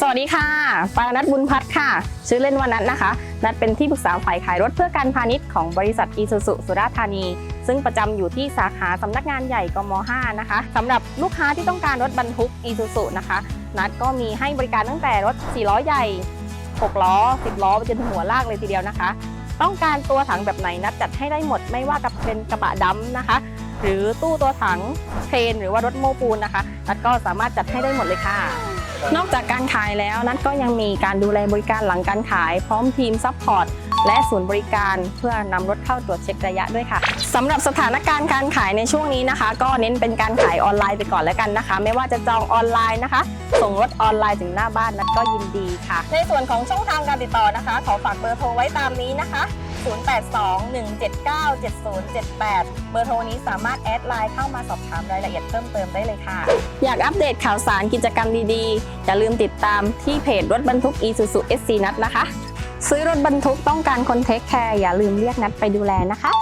สวัสดีค่ะปานัทบุญพัฒน์ค่ะ ชื่อเล่นว่านัทนะคะ นัทเป็นที่ปรึกษาฝ่ายขายรถเพื่อการพาณิชย์ของบริษัทอีซูซุสุราษฎร์ธานี ซึ่งประจำอยู่ที่สาขาสำนักงานใหญ่กม 5 นะคะสำหรับลูกค้าที่ต้องการรถบรรทุกอีซูซุนะคะ นัทก็มีให้บริการตั้งแต่รถ 4 ล้อใหญ่ 6 ล้อ 10 ล้อไปจนถึงหัวลากเลยทีเดียวนะคะ ต้องการตัวถังแบบไหนนัดจัดให้ได้หมด ไม่ว่ากับเป็นกระบะดำนะคะ หรือตู้ตัวถังเทรนหรือว่ารถโม้ปูนนะคะ นัดก็สามารถจัดให้ได้หมดเลยค่ะ นอกจากการขายแล้วนัดก็ยังมีการดูแลบริการหลังการขาย พร้อมทีมซัพพอร์ตและศูนย์บริการเพื่อนำรถเข้าตรวจเช็คระยะด้วยค่ะสำหรับสถานการณ์การขายในช่วงนี้นะคะ ก็เน้นเป็นการขายออนไลน์ไปก่อนแล้วกันนะคะ ไม่ว่าจะจองออนไลน์นะคะ ส่งรถออนไลน์ถึงหน้าบ้านนัดก็ยินดีค่ะ ในส่วนของช่องทางการติดต่อนะคะ ขอฝากเบอร์โทรไว้ตามนี้นะคะ 0821797078 เบอร์โทรนี้สามารถแอดไลน์เข้ามาสอบถามรายละเอียดเพิ่มเติมได้เลยค่ะ อยากอัปเดตข่าวสารกิจกรรมดีๆ อย่าลืมติดตามที่เพจรถบรรทุก Isuzu SC นัดนะคะ ซื้อรถบรรทุกต้องการคนเทคแคร์อย่าลืมเรียกนัดไปดูแลนะคะ